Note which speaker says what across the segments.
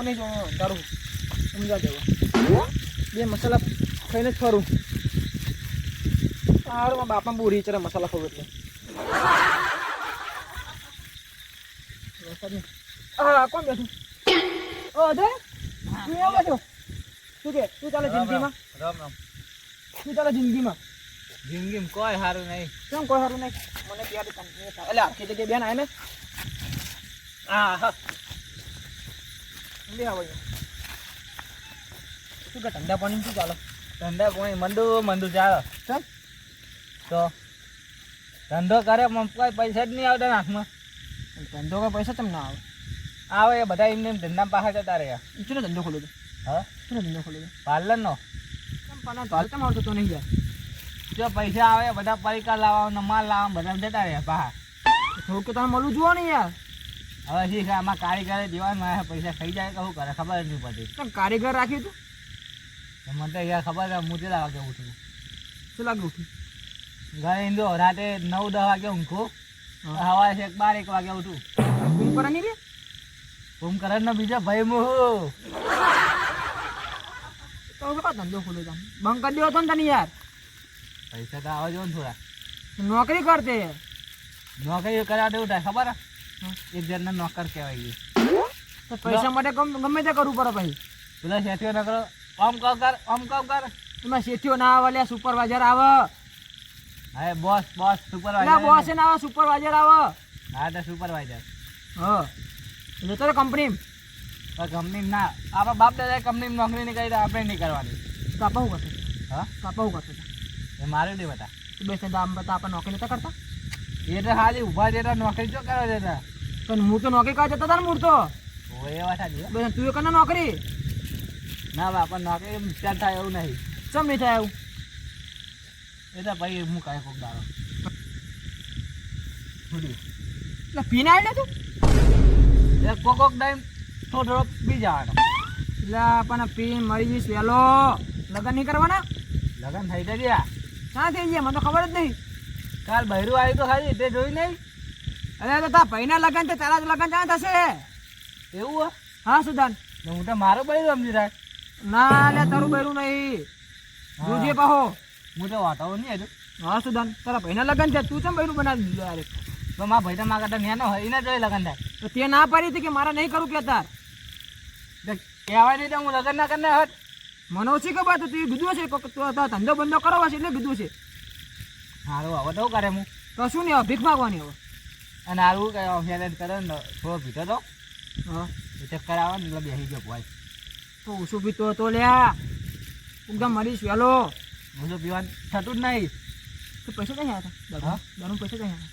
Speaker 1: કોને જો સમજા દેવા બે મસાલા ખાઈને જ ફરું સારું મારા બાપા બહુ રીચરે મસાલા ખાવ એટલે. હા કોણ બેઠું ઓ અજય? તું એવો બેઠો શું કે? શું ચાલે જિંદગીમાં?
Speaker 2: રામ રામ.
Speaker 1: શું ચાલે જિંદગીમાં?
Speaker 2: જિંદગી કોઈ સારું નહીં.
Speaker 1: કેમ કોઈ સારું નહીં? મને થાય એટલે આખી જગ્યાએ બેન આવે ને? હા હા. લે આવો શું કે ઠંડા પાણી શું ચાલો?
Speaker 2: ધંધા કોઈ મંદુ મંદુ ચાલે.
Speaker 1: ચમ.
Speaker 2: તો ધંધો કરે પણ કોઈ પૈસા જ નહીં આવતા નાખમાં
Speaker 1: ધંધો કોઈ પૈસા ચમ ના આવે?
Speaker 2: આવે એ બધા એમને એમ ધંધા પાસે જતા રહ્યા.
Speaker 1: શું ધંધો ખોલ્યો છે
Speaker 2: હા?
Speaker 1: શું ધંધો ખોલ્યો છે
Speaker 2: પાર્લરનો.
Speaker 1: હાલ આવતો તો નહીં યાર?
Speaker 2: જો પૈસા આવે બધા પરિકાર લાવવાનો માલ લાવવા બધા જતા રહ્યા બહાર
Speaker 1: થોડુંક તો તમે મળવું જુઓ ને યાર?
Speaker 2: હવે શી છે આમાં કારીગરે દેવાનું મારે પૈસા ખાઈ જાય કે શું કરે ખબર નહીં પડતી.
Speaker 1: કેમ કારીગર રાખ્યું તું?
Speaker 2: મને તો યાર ખબર છે હું કેટલા વાગે ઉઠું?
Speaker 1: શું લાગે ઉઠું?
Speaker 2: ઘરે ઈંધો રાતે નવ દસ વાગે ઊંઘું. હવા છે બાર એક વાગે ઉઠું.
Speaker 1: ઊંઘ કરે નહીં રે?
Speaker 2: કરે ને બીજો ભાઈ હું
Speaker 1: તો હવે કા ધંધો ખોલ્યો તમે? બંધ કરી દેવો તો ને તને યાર.
Speaker 2: પૈસા તો આવે જો ને થોડા.
Speaker 1: નોકરી કરતે
Speaker 2: નોકરી કરાવ દેવું થાય ખબર હે? એક જણને નોકર કહેવાય છે.
Speaker 1: તો પૈસા માટે ગમે તે કરવું પડે પછી
Speaker 2: પેલા શેઠીઓ ના કરો. આમ કહો કર આમ કહો કર.
Speaker 1: એમાં શેઠીઓ ના આવે લ્યા સુપરવાઇઝર આવે.
Speaker 2: હા બોસ બોસ સુપરવાઇઝર
Speaker 1: બોસ ના આવે સુપરવાઇઝર આવે.
Speaker 2: હા તો સુપરવાઇઝર
Speaker 1: હા. જતો તો કંપની
Speaker 2: કંપની ના. આપણા બાપ દાદા કંપની નોકરી નહીં કરી આપણે નહીં કરવાની.
Speaker 1: કાપા હું કરતો
Speaker 2: હા?
Speaker 1: કાપા હું કરતો
Speaker 2: એ મારું નહીં બતા.
Speaker 1: તું બેસને આમ બતા આપણે નોકરી નતા કરતા?
Speaker 2: એ તો હાલી ઊભા જેતા નોકરી ચો કરવા દેતા
Speaker 1: પણ હું તો નોકરી કરવા જતા હતા ને મૂળ તો.
Speaker 2: એ વાત સાચી
Speaker 1: તું એ કને નોકરી?
Speaker 2: ના બા પણ નોકરી નુકસાન થાય એવું નહીં.
Speaker 1: ચમ નહીં થાય એવું
Speaker 2: એ તો ભાઈ હું કાંઈ કોક દારો
Speaker 1: એટલે પીને આવી તું?
Speaker 2: એ કોક કોક ટાઈમ થોડો થોડોક પી જવાનો.
Speaker 1: એટલે આપણને પી મળી જઈશ વહેલો. લગ્ન નહીં કરવાના?
Speaker 2: લગ્ન થઈ ગયા.
Speaker 1: ક્યાં થઈ ગયા? મને તો ખબર જ નહીં.
Speaker 2: કાલ બહેરું આવ્યું તો ખાલી તે જોઈ નહીં?
Speaker 1: અરે તો તારા ભાઈના લગન છે તારા લગન લગ્ન ક્યાં થશે?
Speaker 2: એવું હો?
Speaker 1: હા સુદાન?
Speaker 2: હું તો મારો બહેરું સમજી રાખ.
Speaker 1: ના લે તારું બૈરું નહીં. જોજે પાહો
Speaker 2: હું તો વાતાવો નહીં હજુ
Speaker 1: હા સુદાન તારા ભાઈના લગન છે તું ચમ બૈરું બનાવી દીધું અરે
Speaker 2: તો મારા ભાઈ તો મારા કરતા ન્યાનો હોય એને જોઈ લગન થાય.
Speaker 1: તો તે ના પાડી હતી કે મારે નહીં કરું કે તાર?
Speaker 2: તો કહેવાય નહીં તો હું લગન ના કરને હોત.
Speaker 1: મને ઓછી ખબર તો તું કીધું તું તારો ધંધો બંધો કરો છે એટલે કીધું છે
Speaker 2: સારું હવે તો કરે હું?
Speaker 1: તો શું નહીં હવે ભીખ માગવાની હવે?
Speaker 2: અને આવું કઈ ઓફિયર કરે ને થોડો પીતો તો. ચક્કર આવે ને એટલે બેસી ગયો ભાઈ.
Speaker 1: તો ઓછું પીતો હતો લ્યા એકદમ મરીશ વહેલો
Speaker 2: ઓછું પીવાનું થતું જ નહીં.
Speaker 1: તો પૈસા કઈ હતા? દારૂ પૈસા કઈ હતા?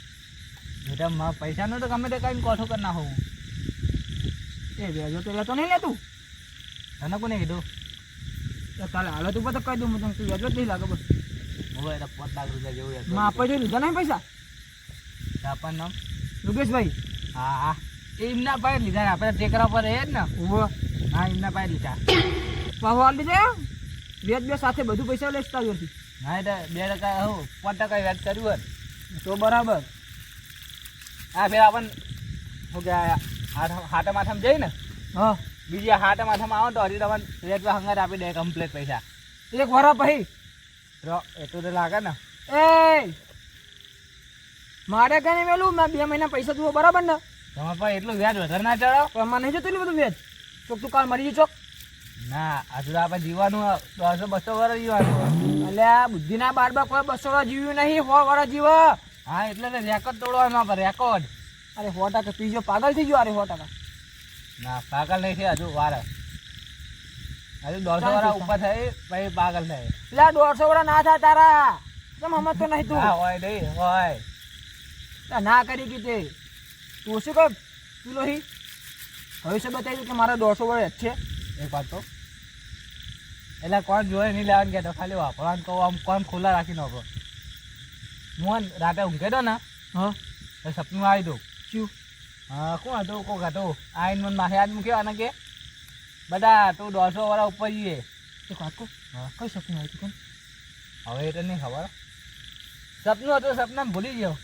Speaker 2: બેટા પૈસા પૈસાનો તો ગમે તે કઈ કોઠો કરી નાખો. હું
Speaker 1: એ વેજો તો લેતો નહીં લેતું
Speaker 2: તને કોને કીધું?
Speaker 1: કાલે હાલો તું તો કહી દઉં હું તને તું વેજો જ નહીં લાગે બસ.
Speaker 2: હવે એટલે પાંચ લાખ રૂપિયા જેવું.
Speaker 1: માં આપણે જોઈ લીધા નહીં પૈસા?
Speaker 2: આપણને
Speaker 1: યોગેશભાઈ
Speaker 2: હા. હા એમના પાસે લીધા આપણે ટેકરા પર એ જ ને.
Speaker 1: ઊભો.
Speaker 2: હા એમના પાસે લીધા.
Speaker 1: પાહો આલી દે વેજ બે સાથે બધું પૈસા લેતા નથી
Speaker 2: હા એટલે બે ટકા હું પાંચ ટકા વ્યાજ કર્યું હોય
Speaker 1: તો બરાબર.
Speaker 2: હા ફેર આપણને શું કે હાથે માથામાં જઈ ને.
Speaker 1: હા.
Speaker 2: બીજી હાથે માથામાં આવો તો હજી તમને વ્યાજ હંગાત આપી દે કમ્પ્લેટ પૈસા.
Speaker 1: એક વરા પછી.
Speaker 2: એટલું તો લાગે ને.
Speaker 1: એ મારે કઈ વેલું મેં બે મહિના પૈસા જુઓ બરાબર ને?
Speaker 2: તમારા પાસે એટલું વ્યાજ વધારે ના ચડો?
Speaker 1: પણ મને નહીં જતું એટલું બધું વ્યાજ? ચોક તું કાલ મરી ચોક
Speaker 2: ના હજુ તો આપણે જીવવાનું દોઢસો બસો વર્ષ જીવવાનું
Speaker 1: એટલે આ બુદ્ધિના બાર બાર કોઈ બસો વર્ષ જીવ્યું નહીં સો વર્ષ જીવ.
Speaker 2: હા એટલે તો રેકોર્ડ તોડવાનો આપણે રેકોર્ડ.
Speaker 1: અરે સો ટકા પીજો પાગલ થઈ ગયો અરે સો ટકા.
Speaker 2: ના પાગલ નહીં છે હજુ વાર. હજુ દોઢસો વર્ષ. ઉપર થઈ પછી પાગલ થાય
Speaker 1: એટલે દોઢસો વર્ષ ના થાય તારા. તમે સમજતો નહીં તું?
Speaker 2: હોય નહીં હોય.
Speaker 1: ના કરી કીધે તું શું કર લોહી? હવે શું બતાવી કે મારા દોઢસો વર્ષ જ છે.
Speaker 2: એક વાત તો એટલે કોણ જોઈ નહીં લેવાનું કહેતો ખાલી વાપરવાનું કહું આમ કોણ ખુલ્લા રાખી નાખો હું રાતે ઊંઘે તો ને
Speaker 1: હા.
Speaker 2: સપનું આવી દઉં.
Speaker 1: શું?
Speaker 2: હા કોણ હતું? કોક હતું. આઈન મને માથે હાથ મૂક્યો અને કે બધા તું દોઢસો વાળા ઉપર જઈએ.
Speaker 1: એક વાત કહું?
Speaker 2: હા.
Speaker 1: કઈ સપનું આવ્યું તું
Speaker 2: હવે એ તો નહીં ખબર. સપનું હતું સપના ભૂલી ગયો.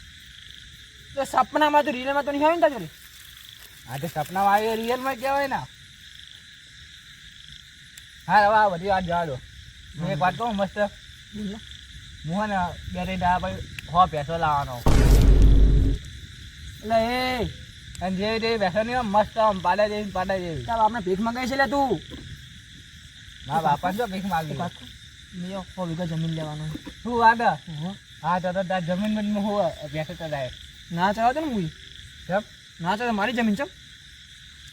Speaker 1: કેમ સપનામાં તો રિયલમાં તો નહીં આવ્યું ને તારી
Speaker 2: આ તો સપનામાં આવ્યો રિયલમાં કહેવાય ને. હા હવે આ બધી વાત જવા દો. હું એક વાત કહું મસ્ત? હું હે ને બે ત્રણ દાડા પછી હો પેસો લાવવાનો.
Speaker 1: એટલે એ
Speaker 2: અને જે જે બેસો નહીં મસ્ત આમ પાડા જેવી પાડા જેવી
Speaker 1: તાર આપણે ભીખ મંગાવી છે લે તું.
Speaker 2: મારા બાપા જો ભીખ માગી?
Speaker 1: મેં હો વીઘા જમીન લેવાનું.
Speaker 2: શું વાત? હા. તો તો જમીન બમીન હું પૈસો તો લાય
Speaker 1: ના ચલાવતો ને મુઈ?
Speaker 2: કેમ
Speaker 1: ના ચાલો મારી જમીન છે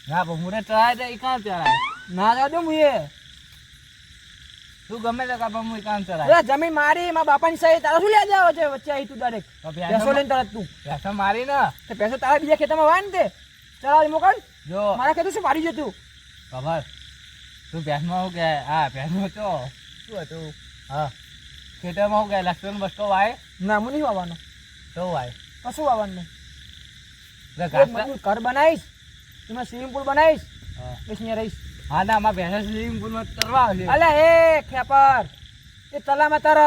Speaker 2: ના પણ મુરે ચડાય તો એ કામ ચડાય
Speaker 1: ના ચાલો દે
Speaker 2: તું ગમે તો કાપા હું કામ
Speaker 1: ચલાવે જમીન મારી મારા બાપાની સહી તારા શું લેજે આવે છે વચ્ચે આવી તું દરેક? પૈસો લઈને તરત તું.
Speaker 2: પૈસો મારી ને?
Speaker 1: તે પૈસો તારા બીજા ખેતરમાં વાય ને તે? ચાલ મોકલ.
Speaker 2: જો.
Speaker 1: મારા ખેતર શું મારી જતું?
Speaker 2: ખબર? તું ભેંસમાં હું કે? હા ભેંસમાં ચો શું હતું? હા. ખેતરમાં હું કે? લક્ષ્મણ બસતો વાય.
Speaker 1: ના હું નહીં વાવવાનો.
Speaker 2: તો વાય.
Speaker 1: કશું આવવાનું નહીં. ઘર બનાવીશ એમાં સ્વિમિંગ પુલ બનાવીશ પછી રહીશ.
Speaker 2: હા ના અમારા ભેંસ સ્વિમિંગ પુલમાં તરવા આવશે
Speaker 1: અલે એ ખેપર એ તલામાં તર.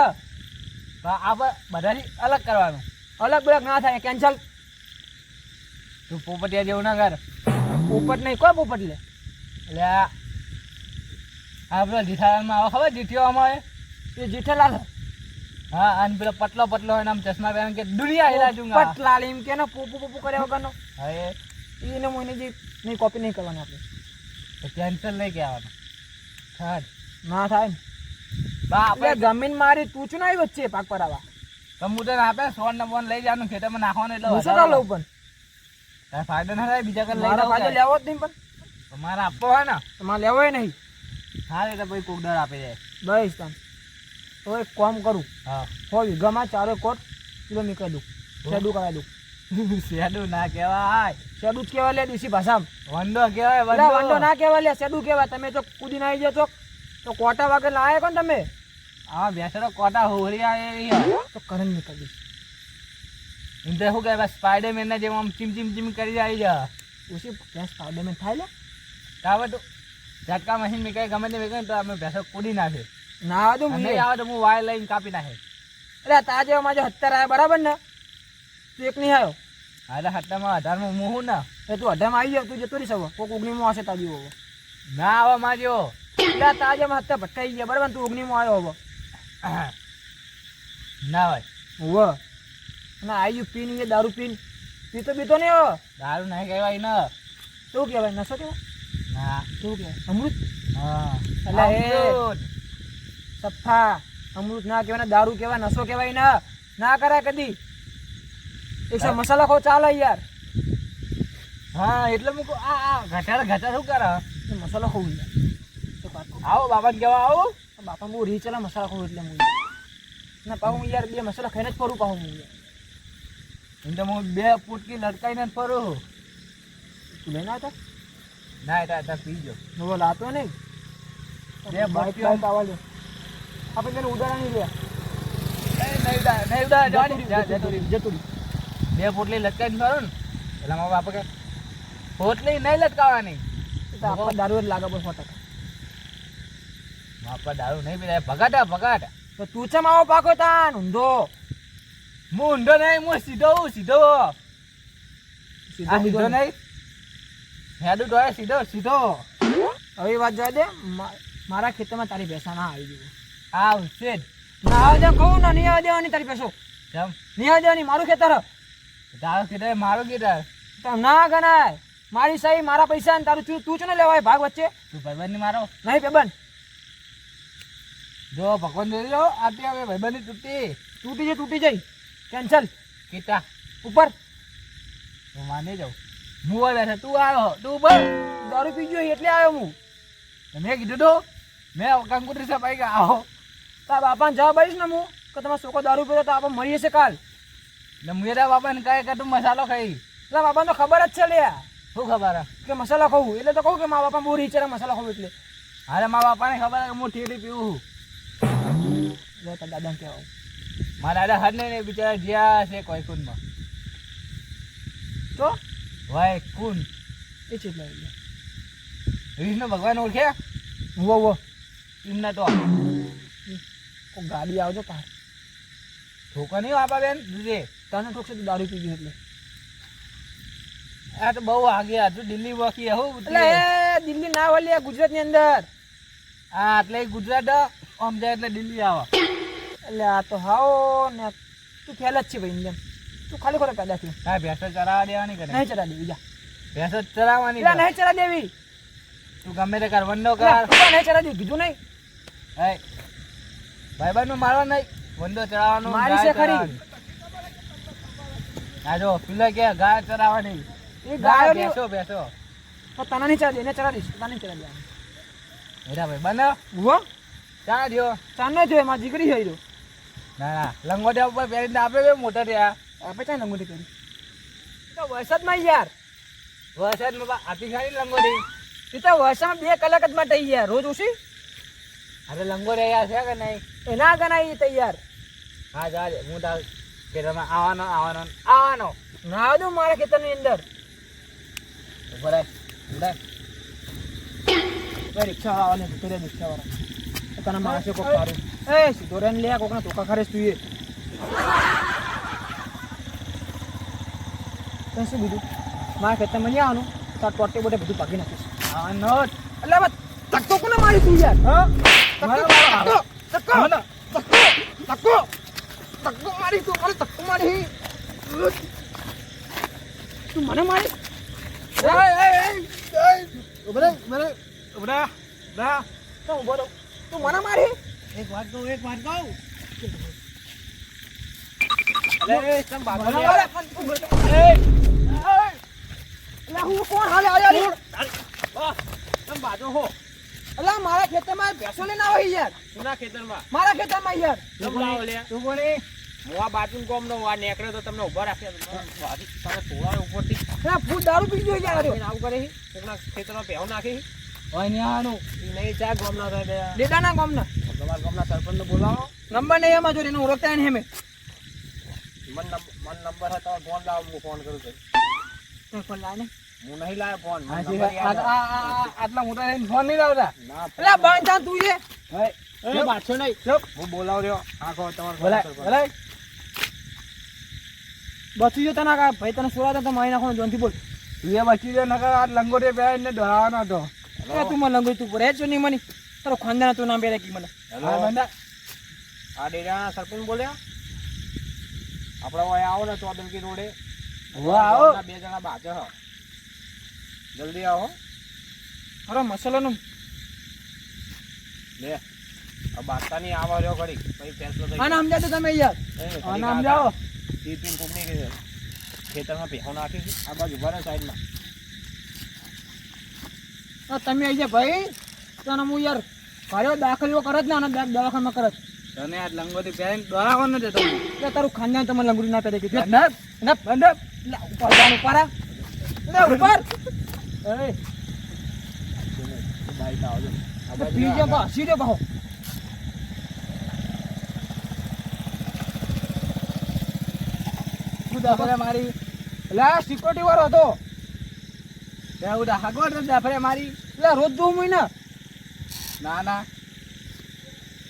Speaker 2: આપણે બધાથી અલગ કરવાનું.
Speaker 1: અલગ બલગ ના થાય કેન્સલ
Speaker 2: તું પોપટિયા જેવું ના કર.
Speaker 1: પોપટ નહીં કોઈ પોપટ લે.
Speaker 2: એટલે આ આ પેલો જીઠાલાલમાં આવે ખબર જીઠીઓ અમારે
Speaker 1: એ જેઠાલાલ.
Speaker 2: હા અને પેલો પતલો પતલો હોય આમ ચશ્મા પહેરીને કે દુનિયા હિલા જુંગા
Speaker 1: પતલા એમ કે ને પોપુ પોપુ કર્યા વગરનો.
Speaker 2: હવે
Speaker 1: એને મોઈને જે નહીં કોપી નહીં કરવાની આપણે.
Speaker 2: કેન્સલ નહીં કહેવાનું. થાય.
Speaker 1: ના થાય ને.
Speaker 2: બા આપણે
Speaker 1: જમીન મારી તું છું ને આવી વચ્ચે પાક પર આવા
Speaker 2: કમ્પ્યુટર આપે સોન ને બોન લઈ જવાનું ખેતરમાં નાખવાનું એટલે
Speaker 1: હું શું લઉં પણ?
Speaker 2: તારે ફાયદો ના થાય બીજા કઈ લઈ
Speaker 1: ફાયદો લેવો જ નહીં પણ.
Speaker 2: મારે આપવો હોય ને.
Speaker 1: તમારે લેવો નહીં.
Speaker 2: હા એટલે પછી કોક દર આપી જાય
Speaker 1: બસ તને. તો એક કામ કરું.
Speaker 2: હા.
Speaker 1: હો વીઘામાં ચારો કોટ કિલોમીટર દઉં. શેડું કરાવી દઉં.
Speaker 2: શેડું ના કહેવાય.
Speaker 1: શેડું જ કહેવાય લે દિવસી ભાષામાં.
Speaker 2: વંડો કહેવાય
Speaker 1: વાંધો. વંડો ના કહેવાય લે શેડું કહેવાય. તમે તો કૂદીને આવી જશો. તો કોટા વાગે ના આવ્યા કોણ તમે?
Speaker 2: આ બેસડો કોટા હોરિયા એ
Speaker 1: તો કરંટ નીકળી દઈશ
Speaker 2: હું તો શું કહેવાય સ્પાઈડરમેન ના જેમ આમ ચીમ ચીમ ચીમ કરી આવી જા
Speaker 1: ઓછી ગેસ સ્પાઈડરમેન થાય લે.
Speaker 2: તો ઝટકા મશીન મેં ગમે તે મેં તો અમે ભેંસો કૂદી નાખે.
Speaker 1: ના આવે તો
Speaker 2: મને આવે તો હું વાયર લઈને કાપી નાખે.
Speaker 1: એટલે તાજે અમારે હત્તર આવ્યા બરાબર ને? તું એક નહીં આવ્યો?
Speaker 2: અરે એટલે અઢારમાં હું હું ને?
Speaker 1: એ તું અઢારમાં આવી જાવ તું જતો રહી શકો. કોક ઓગણીમાં આવશે તાજી હવે.
Speaker 2: ના આવો માજો
Speaker 1: એટલે તાજેમાં હત્તર ભટકાઈ ગયા બરાબર તું ઓગણીમાં આવ્યો હોવો.
Speaker 2: ના ભાઈ
Speaker 1: હોવે. ના આવ્યું પીન એ દારૂ પીન. પીતો બીતો નહીં હો
Speaker 2: દારૂ નહીં કહેવાય ને.
Speaker 1: શું કહેવાય? નશો કહેવાય?
Speaker 2: ના.
Speaker 1: શું કહેવાય? અમૃત?
Speaker 2: હા.
Speaker 1: અલા એ.
Speaker 2: અમૃત.
Speaker 1: સફા અમૃત ના કહેવાય દારૂ કહેવાય નશો કહેવાય ના ના કરાય કદી. એકસો મસાલા ખો ચાલે યાર.
Speaker 2: હા એટલે હું આ આ ઘટાડા ઘટા શું કરે?
Speaker 1: મસાલો ખાવું
Speaker 2: આવો બાપાને કેવા આવો.
Speaker 1: બાપા બહુ રી ચલા મસાલા ખાવું એટલે હું ના પાઉં હું યાર બે મસાલા ખાઈને જ ફરું પાછું હું.
Speaker 2: એમ તો હું બે પૂટકી લટકાઈને જ ફરું.
Speaker 1: તું લઈને આવતા?
Speaker 2: ના એટલે પી
Speaker 1: જો લાતો નહીં.
Speaker 2: બે
Speaker 1: બાઈક
Speaker 2: બત્તીઓ-
Speaker 1: આવવા આપણે તેને ઉડાડા નહીં લે.
Speaker 2: બે પોટલી લટકાઈને ફરું ને? એટલે મારા બાપા કે પોટલી નહીં લટકાવવાની.
Speaker 1: આપણે દારૂ જ લાગે બસ સો
Speaker 2: બાપા દારૂ નહીં પીતા ભગાટા ભગાટા.
Speaker 1: તો તું છે આવો પાકો તાન ઊંધો?
Speaker 2: હું ઊંધો નહીં હું સીધો હું. સીધો
Speaker 1: સીધો
Speaker 2: સીધો
Speaker 1: નહીં.
Speaker 2: હેડું ડોળે સીધો સીધો
Speaker 1: હવે વાત જવા દે મારા ખેતરમાં તારી ભેંસા ના આવી જવું
Speaker 2: આવશે જ.
Speaker 1: ના આવે દે કહું ને નહીં આવે દેવાની તારી ભેંસો
Speaker 2: કેમ?
Speaker 1: નહીં આવે દેવાની મારું ખેતર.
Speaker 2: તારું તારો મારું
Speaker 1: ખેતર. ના ગણાય. મારી સહી મારા પૈસા ને તારું તું છે ને લેવાય ભાગ વચ્ચે?
Speaker 2: તું ભાઈબંધ મારો.
Speaker 1: નહીં ભાઈબંધ.
Speaker 2: જો ભગવાન જોઈ લો આટી હવે ભાઈબંધ તૂટી.
Speaker 1: તૂટી જાય તૂટી જાય કેન્સલ.
Speaker 2: કીટા
Speaker 1: ઉપર.
Speaker 2: હું માની જાઉં. હું હોય બેઠા તું આવ્યો તું ઉપર
Speaker 1: દારૂ પી ગયો એટલે આવ્યો હું.
Speaker 2: મેં કીધું તો મેં કંકુતરી સે પાઈ ગયા આવો.
Speaker 1: તારા બાપાને જવાબ આવીશ ને હું કે તમારો છોકરો દારૂ પીતો તો આપણે મળીએ છે કાલ.
Speaker 2: એટલે મેરા બાપાને કહે કે તું મસાલો ખાઈ.
Speaker 1: એટલે બાપાને તો ખબર જ છે લે.
Speaker 2: શું ખબર? હે?
Speaker 1: કે મસાલા ખાવું એટલે તો કહું કે મારા બાપા બહુ રીચે મસાલો ખાવું એટલે.
Speaker 2: અરે મારા બાપાને ખબર હે કે હું ઠેડી પીવું
Speaker 1: લે તારા દાદાને કહેવાય
Speaker 2: મારા દાદા હદ નહીં બિચારા જ્યાં છે કોઈ કુંડમાં
Speaker 1: તો?
Speaker 2: ભાઈ કુંડ
Speaker 1: એ છે લાવી
Speaker 2: વિષ્ણુ ભગવાન ઓળખે?
Speaker 1: વો વો
Speaker 2: એમને તો.
Speaker 1: ગાડી આવજો પાર
Speaker 2: ઠોકો નહીં બાપા બેન રે
Speaker 1: તને ઠોકશે તું દારૂ પી ગયો એટલે.
Speaker 2: આ તો બહુ આગે હજુ દિલ્હી વાકી આવું
Speaker 1: એટલે દિલ્હી ના વાલી ગુજરાતની અંદર.
Speaker 2: હા એટલે ગુજરાત આમ જાય એટલે દિલ્હી આવે.
Speaker 1: એટલે આ તો હાઓ ને તું ફેલ જ છે ભાઈ ઇન્ડિયન તું ખાલી ખોરાક પેદા થયો
Speaker 2: હા ભેંસો ચરાવવા દેવાની કરે
Speaker 1: નહીં? ચરા દેવી જા.
Speaker 2: ભેંસો ચરાવવાની
Speaker 1: નહીં ચરા દેવી.
Speaker 2: તું ગમે તે કર વંડો કર.
Speaker 1: નહીં ચડા દેવી કીધું નહીં.
Speaker 2: હે ભાઈબંધનું મારવા નહીં વંદો ચડાવવાનો
Speaker 1: મારી છે ખરી.
Speaker 2: ચરાવવાની. જો પેલો કે ગાય ચરાવવાની
Speaker 1: એ ગાય
Speaker 2: બેસો ભેંસો
Speaker 1: તો તને નહીં ચડાવી દે એને ચડાવીશ તને નહીં ચડાવી
Speaker 2: હેરા ભાઈ બને.
Speaker 1: ઉવો
Speaker 2: ચા
Speaker 1: ચાંદ નહીં થયો એમાં જીગરી થઈ રહ્યો
Speaker 2: ના ના. લંગોટિયા ઉપર પહેરીને આપે બે મોટા રહ્યા
Speaker 1: આપણે ચાંદ લંગોટી કરી? તો વરસાદમાં યાર.
Speaker 2: વરસાદમાં આતી ખાલી લંગોટી.
Speaker 1: એ તો વરસાદમાં બે કલાક જ માટે યાર રોજ ઓછી?
Speaker 2: અરે લંગોટિયા છે કે નહીં?
Speaker 1: એના ગણાય તૈયાર.
Speaker 2: હા જા હું તાર ખેતરમાં આવવાનો આવવાનો આવવાનો.
Speaker 1: ના દઉં મારા ખેતરની અંદર. એ રિક્ષા વાળાને રિક્ષા વાળા. તને કોક સારું. એ સીધો રેન લે કોકના ધોકા ખારેશ તું એ. તને શું બીજું? મારા ખેતરમાં નહીં આવવાનું? તાર ટોટે બોટે બધું પાકી નાખીશ.
Speaker 2: આવવાનો નટ.
Speaker 1: એટલે ધક્કો કોને મારી તું યાર? હા? ધક્કો ધક્કો ધક્કો ધક્કો મારી તું મને ધક્કો મારી તું મને મારી. તો મને મારી
Speaker 2: એક વાત કહું એક વાત કહું અલે, તમ બાજુ
Speaker 1: મને
Speaker 2: લે.
Speaker 1: મારે પણ તું ઊભો રહો.
Speaker 2: એ,
Speaker 1: એટલે હું કોણ હાલે આયા રે
Speaker 2: વાહ, તમ બાજુ હો
Speaker 1: એટલે મારા ખેતરમાં ભેંસો લઈને આવો યાર.
Speaker 2: ખેતરમાં?
Speaker 1: મારા ખેતરમાં યાર.
Speaker 2: લાવો લે.
Speaker 1: તું કોની
Speaker 2: હું આ તો તમને ઊભા રાખ્યા તમે થોડા ઉપરથી
Speaker 1: એટલે ફૂટ દારૂ પી ગયો યાર.
Speaker 2: આવું કરે છે? ખેતરમાં પહેવું નાખી હોય ને આનું. નહીં ચા ગામના થાય.
Speaker 1: ડેડાના ગામના.
Speaker 2: તમારા ગામના સરપંચને બોલાવો.
Speaker 1: નંબર નહીં એમાં જો એને ઓળખતા ને હેમે
Speaker 2: મન નંબર મન નંબર તમારો ફોન લાવો હું ફોન કરું છું.
Speaker 1: ફોન લાય ને.
Speaker 2: હું નહીં ફોન
Speaker 1: આટલા મોટા ફોન લાવતા? એટલે બાંધા તું છે
Speaker 2: એ બાદશો નહીં.
Speaker 1: ચૂપ.
Speaker 2: હું બોલાવ રહ્યો આખો તમારો
Speaker 1: બોલાય બોલાય બચી જતા ના ભાઈ તને સોળા તો મારી નાખો જોનથી બોલ.
Speaker 2: એ બચી જાય નકર આ લંગોટી પહેરીને ડરાવવાનો હતો.
Speaker 1: એ તું મને લંગોઈ તું રહે છો નહીં મને. તારો ખાનદાન તું નામ બે કી મને.
Speaker 2: હા, બંદા. આ ડેરા સરપંચ બોલ્યા આપણે અહીંયા આવો ને ચોદલકી રોડે.
Speaker 1: વાહ, આવો.
Speaker 2: બે જણા બાજે હ. જલ્દી આવો.
Speaker 1: અરે મસાલાનું
Speaker 2: લે આ બાદશાહની આવા રહ્યો ઘડી પછી ફેસલો થઈ
Speaker 1: આને સમજાતો તમે યાર. આને સમજાવો.
Speaker 2: તી તીન ફૂટની કે. ખેતરમાં ભેહો નાખી છે? આ બાજુ ભરે સાઈડમાં.
Speaker 1: આ તમે આઈ જા ભાઈ. તને હું યાર કર્યો કરે કરત ને અને દવા- દવાખાનામાં કરત
Speaker 2: તને આ લંગોટી પહેરીને ડરાવવાનો છે તમને
Speaker 1: એટલે તારું ખાનદાન તમને લંગડી ના પહેરે કીધું. ના ના બંધ ઉપર ઉપર. ઉપર.
Speaker 2: બાઈક આવજો બાજુ
Speaker 1: બા સીધે શું દાખલે મારી લા સિક્યોરિટી વાળો હતો.
Speaker 2: ઉડા હગવડ દાફરે મારી
Speaker 1: એટલે રોજ જોઉં હું ને.
Speaker 2: ના ના.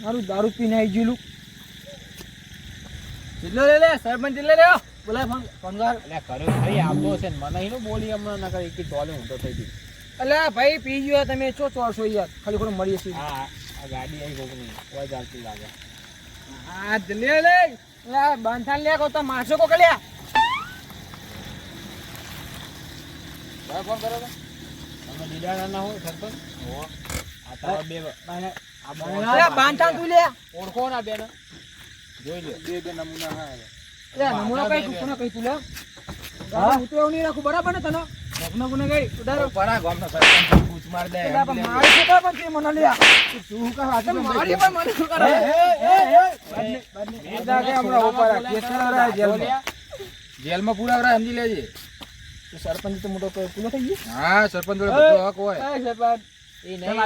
Speaker 1: મારું દારૂ પીને આવી ગયેલું.
Speaker 2: ચિલ્લો લે લે સરપંચ ચિલ્લો લે બોલાય ફોન. ફોન કર એટલે કર્યો ભાઈ આવતો છે મને એનું બોલી હમણાં ન કરી ચોલે થઈ ગઈ.
Speaker 1: એટલે ભાઈ પી ગયો તમે ચો ચોરસો યાર. ખાલી ખોટું મળીએ છીએ.
Speaker 2: આ આ ગાડી આવી કોકની કોઈ ચાલતી લાગે.
Speaker 1: હા જલ્દી લે લે. તો મારશો
Speaker 2: ફોન તમે દીદાણા ના હોય સરપંચ હો. આ તમારા બે આ
Speaker 1: તું લે.
Speaker 2: ઓળખો ના બેન. જોઈ લે. બે બે નમૂના હા
Speaker 1: નમૂનો કઈ તું કઈ તું લે? હું? તો એવું નહીં રાખું બરાબર ને તને? નમૂનો કોને કઈ ઉધારો
Speaker 2: પરા ગામનો સરપંચ પૂછ માર દે
Speaker 1: મારી છે તો તે મને લે. તું કા વાત મારી પણ મને શું કરે?
Speaker 2: જેલમાં. પૂરા સમજી લેજે.
Speaker 1: તો સરપંચ તો મોટો પૂરો થઈ ગયો?
Speaker 2: હા સરપંચ જોડે બધો હક હોય.
Speaker 1: એ સરપંચ.
Speaker 2: એ
Speaker 1: નહીં.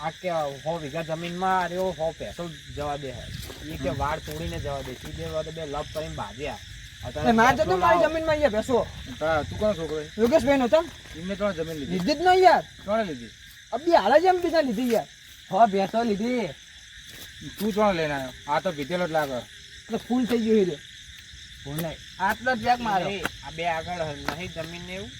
Speaker 2: હ, આ કે સો વીઘા જમીનમાં ઓ સો પેસો જવા દે હે. એ કે વાળ તોડીને જવા દે. સીધે વાળે બે લપ કરીને ભાજ્યા
Speaker 1: માર જતો મારી જમીનમાં અહીંયા બેસો
Speaker 2: તું કોણ છોકરો
Speaker 1: યોગેશભાઈ નો તમ
Speaker 2: એમને ત્રણ જમીન લીધી.
Speaker 1: લીધી જ નહીં યાર.
Speaker 2: ત્રણ લીધી.
Speaker 1: અબી હાલ જ એમ બીજા લીધી યાર. હો બેસો લીધી.
Speaker 2: તું ત્રણ લઈને આવ્યો. આ તો ભીતેલો જ લાગે.
Speaker 1: એટલે ફૂલ થઈ ગયું
Speaker 2: ભૂલ નહીં. આટલો જ બેગ મારે આ બે આગળ નહીં જમીન ને એવું.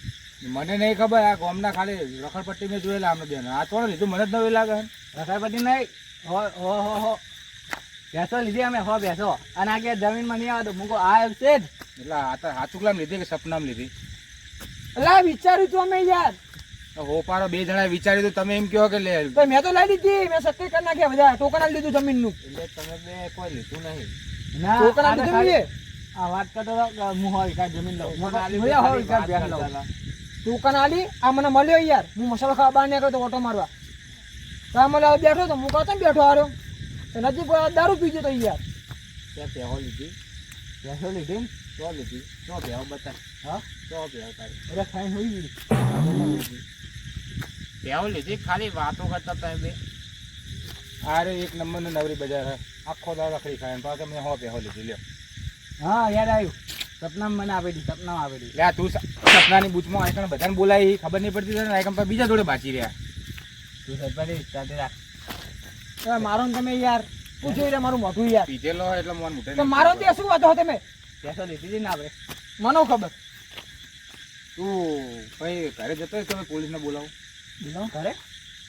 Speaker 3: મને નહીં ખબર આ ગામના ખાલી રખડપટ્ટી મેં જોયેલા આમને બેન આ થોડો લીધું? મને જ નવી લાગે.
Speaker 2: રખડપટ્ટી નહીં. હો હો હો હો. બેસો લીધી અમે હો બેસો અને આ કે જમીનમાં નહીં આવતો. મૂકો આ છે જ.
Speaker 3: એટલે આ તો હાચુકલામ લીધી કે સપનામ લીધી?
Speaker 1: એટલે વિચાર્યું તું અમે યાર.
Speaker 3: હોપારો બે જણા વિચાર્યું તો તમે એમ કહો કે લે.
Speaker 1: તો મેં તો લઈ લીધી મેં સત્ય કરી નાખ્યા બધા. ટોકન લીધું દીધું જમીનનું.
Speaker 3: એટલે તમે બે કોઈ લીધું નહીં.
Speaker 2: ના
Speaker 1: ટોકન
Speaker 2: આ
Speaker 1: દીધું
Speaker 2: આ વાત કરતો હું હોય કાંઈ જમીન લઉં. હું હોય કાંઈ બેન લઉં.
Speaker 3: હતા.
Speaker 1: આલી આ મને મળ્યો યાર. હું મસાલો ખાવા બહાર નીકળ્યો તો ઓટો મારવા. તો આ મને બેઠો તો હું કહતો બેઠો હારો. તો નજીક કોઈ દારૂ પીજો તો યાર.
Speaker 3: ત્યાં પહેવો લીધી.
Speaker 2: બેસો લીધી ને?
Speaker 3: તો લીધી. તો પહેવો બતા
Speaker 2: હા?
Speaker 3: તો પહેવો તારી.
Speaker 2: અરે ખાઈ હોઈ ગઈ.
Speaker 3: પહેવો લીધી. ખાલી વાતો કરતા હતા બે. અરે એક નંબરનો નવરી બજાર આખો દાડો રખડી ખાય ને પાછો મેં હો પહેવો લીધી. લ્યો.
Speaker 2: હા યાદ આવ્યું. સપનામાં મને આપેલી સપનામાં આપી
Speaker 3: લે તું સપનાની બૂચમાં આઈકણ બધાને બોલાવી ખબર નહીં પડતી તને આઈકણ પર બીજા જોડે બાચી રહ્યા.
Speaker 2: તું સદભાઈ સાથે રાખ.
Speaker 1: મારો ને તમે યાર તું જોઈ રે મારું મોઢું યાર.
Speaker 3: પીધેલો હોય એટલે મન મૂટે
Speaker 1: તો મારો ત્યાં શું વાતો તમે?
Speaker 2: બેસો લીધી હતી ને આપણે.
Speaker 1: મને ખબર?
Speaker 3: તું ભાઈ ઘરે જતો હોય તમે પોલીસને બોલાવું?
Speaker 2: બોલાવો. ઘરે?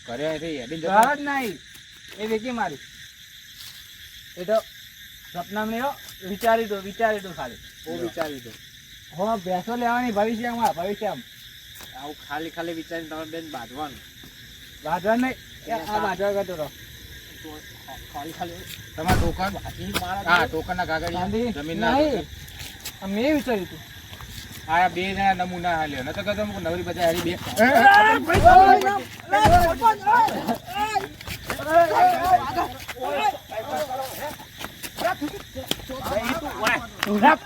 Speaker 3: ઘરે અહીંથી હેડીને જતો
Speaker 2: જ નહીં. એ વેકી મારી. એ તો સપનામાં હો વિચારી દો વિચારી દો ખાલી
Speaker 3: બહુ વિચારી દો
Speaker 2: હો ભેંસો લેવાની ભવિષ્યમાં ભવિષ્યમાં
Speaker 3: આવું ખાલી ખાલી વિચારીને તમારે બેન બાંધવાનું
Speaker 2: વાંધવા નહીં આ બાંધવા કરતો રહો
Speaker 3: ખાલી ખાલી તમારે ટોકન હા ટોકનના કાગળ જમીનના
Speaker 1: મેં વિચાર્યું તું
Speaker 3: આ બે જણા નમૂના હાલ્યો નતો કહેતો હું નવરી બધા હારી બે
Speaker 1: Đây, tụ này. Đắp.